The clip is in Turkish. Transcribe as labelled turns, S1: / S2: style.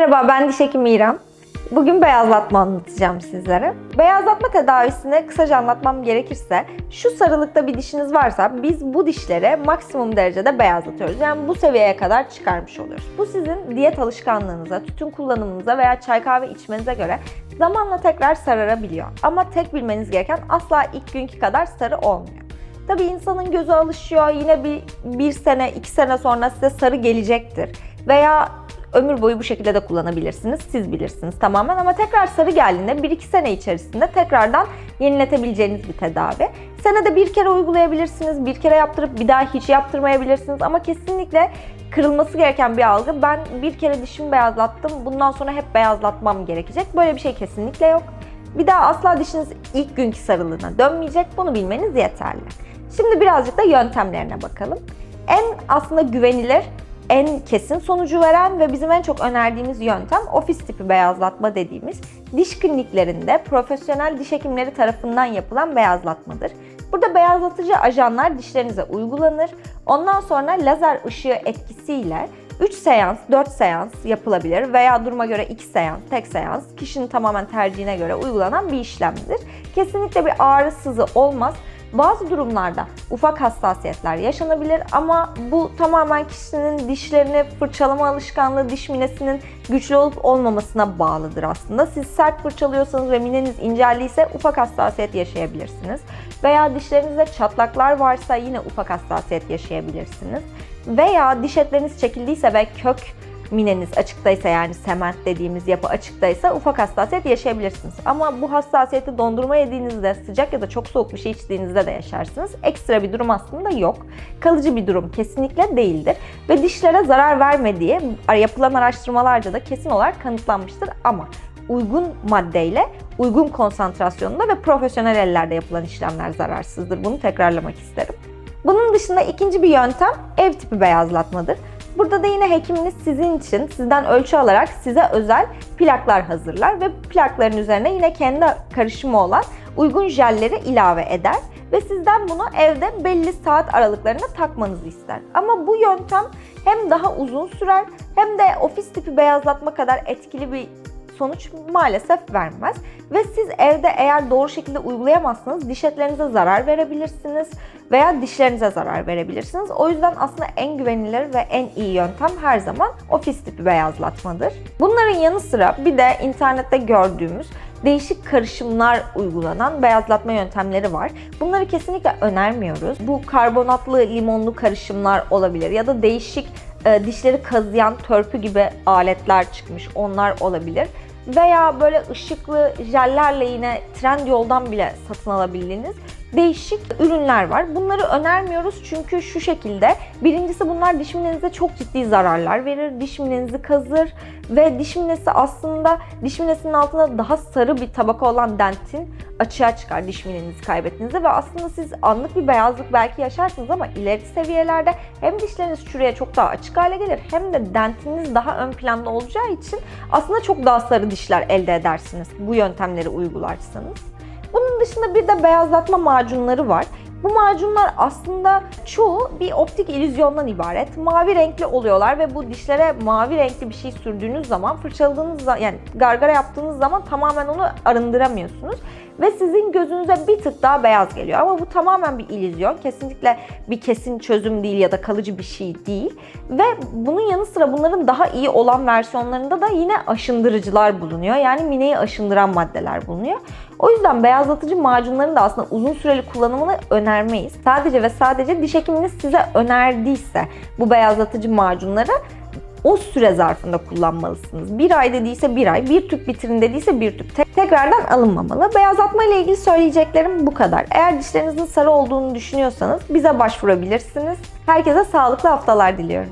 S1: Merhaba ben diş hekimi İrem. Bugün beyazlatma anlatacağım sizlere. Beyazlatma tedavisini kısaca anlatmam gerekirse şu sarılıkta bir dişiniz varsa biz bu dişleri maksimum derecede beyazlatıyoruz. Yani bu seviyeye kadar çıkarmış oluyoruz. Bu sizin diyet alışkanlığınıza, tütün kullanımınıza veya çay kahve içmenize göre zamanla tekrar sararabiliyor. Ama tek bilmeniz gereken asla ilk günkü kadar sarı olmuyor. Tabii insanın gözü alışıyor. Yine bir, bir sene, iki sene sonra size sarı gelecektir. Veya ömür boyu bu şekilde de kullanabilirsiniz. Siz bilirsiniz tamamen ama tekrar sarı geldiğinde 1-2 sene içerisinde tekrardan yeniletebileceğiniz bir tedavi. Senede bir kere uygulayabilirsiniz. Bir kere yaptırıp bir daha hiç yaptırmayabilirsiniz ama kesinlikle kırılması gereken bir algı. Ben bir kere dişimi beyazlattım. Bundan sonra hep beyazlatmam gerekecek. Böyle bir şey kesinlikle yok. Bir daha asla dişiniz ilk günkü sarılığına dönmeyecek. Bunu bilmeniz yeterli. Şimdi birazcık da yöntemlerine bakalım. En aslında güvenilir, en kesin sonucu veren ve bizim en çok önerdiğimiz yöntem ofis tipi beyazlatma dediğimiz diş kliniklerinde profesyonel diş hekimleri tarafından yapılan beyazlatmadır. Burada beyazlatıcı ajanlar dişlerinize uygulanır. Ondan sonra lazer ışığı etkisiyle 3 seans, 4 seans yapılabilir veya duruma göre 2 seans, tek seans kişinin tamamen tercihine göre uygulanan bir işlemdir. Kesinlikle bir ağrı sızı olmaz. Bazı durumlarda ufak hassasiyetler yaşanabilir ama bu tamamen kişinin dişlerini fırçalama alışkanlığı, diş minesinin güçlü olup olmamasına bağlıdır aslında. Siz sert fırçalıyorsanız ve mineniz incelliyse ufak hassasiyet yaşayabilirsiniz. Veya dişlerinizde çatlaklar varsa yine ufak hassasiyet yaşayabilirsiniz. Veya diş etleriniz çekildiyse ve kök mineniz açıktaysa yani sement dediğimiz yapı açıktaysa ufak hassasiyet yaşayabilirsiniz. Ama bu hassasiyeti dondurma yediğinizde sıcak ya da çok soğuk bir şey içtiğinizde de yaşarsınız. Ekstra bir durum aslında yok. Kalıcı bir durum kesinlikle değildir. Ve dişlere zarar vermediği yapılan araştırmalarca da kesin olarak kanıtlanmıştır. Ama uygun maddeyle, uygun konsantrasyonda ve profesyonel ellerde yapılan işlemler zararsızdır. Bunu tekrarlamak isterim. Bunun dışında ikinci bir yöntem ev tipi beyazlatmadır. Burada da yine hekiminiz sizin için sizden ölçü alarak size özel plaklar hazırlar ve plakların üzerine yine kendi karışımı olan uygun jelleri ilave eder ve sizden bunu evde belli saat aralıklarında takmanızı ister. Ama bu yöntem hem daha uzun sürer hem de ofis tipi beyazlatma kadar etkili bir sonuç maalesef vermez. Ve siz evde eğer doğru şekilde uygulayamazsanız diş etlerinize zarar verebilirsiniz veya dişlerinize zarar verebilirsiniz. O yüzden aslında en güvenilir ve en iyi yöntem her zaman ofis tipi beyazlatmadır. Bunların yanı sıra bir de internette gördüğümüz değişik karışımlar uygulanan beyazlatma yöntemleri var. Bunları kesinlikle önermiyoruz. Bu karbonatlı limonlu karışımlar olabilir ya da değişik e, dişleri kazıyan törpü gibi aletler çıkmış. Onlar olabilir veya böyle ışıklı jellerle yine trend yoldan bile satın alabildiğiniz değişik ürünler var. Bunları önermiyoruz çünkü şu şekilde. Birincisi bunlar diş çok ciddi zararlar verir. Diş kazır ve diş aslında diş altında daha sarı bir tabaka olan dentin açığa çıkar diş minenizi kaybettiğinizde ve aslında siz anlık bir beyazlık belki yaşarsınız ama ileri seviyelerde hem dişleriniz çürüye çok daha açık hale gelir hem de dentiniz daha ön planda olacağı için aslında çok daha sarı dişler elde edersiniz bu yöntemleri uygularsanız. Dışında bir de beyazlatma macunları var. Bu macunlar aslında çoğu bir optik illüzyondan ibaret. Mavi renkli oluyorlar ve bu dişlere mavi renkli bir şey sürdüğünüz zaman fırçaladığınız zaman yani gargara yaptığınız zaman tamamen onu arındıramıyorsunuz ve sizin gözünüze bir tık daha beyaz geliyor. Ama bu tamamen bir illüzyon. Kesinlikle bir kesin çözüm değil ya da kalıcı bir şey değil. Ve bunun yanı sıra bunların daha iyi olan versiyonlarında da yine aşındırıcılar bulunuyor. Yani mineyi aşındıran maddeler bulunuyor. O yüzden beyazlatıcı macunların da aslında uzun süreli kullanımını önermeyiz. Sadece ve sadece diş hekiminiz size önerdiyse bu beyazlatıcı macunları o süre zarfında kullanmalısınız. Bir ay dediyse bir ay, bir tüp bitirin dediyse bir tüp. Tek- tekrardan alınmamalı. Beyazlatma ile ilgili söyleyeceklerim bu kadar. Eğer dişlerinizin sarı olduğunu düşünüyorsanız bize başvurabilirsiniz. Herkese sağlıklı haftalar diliyorum.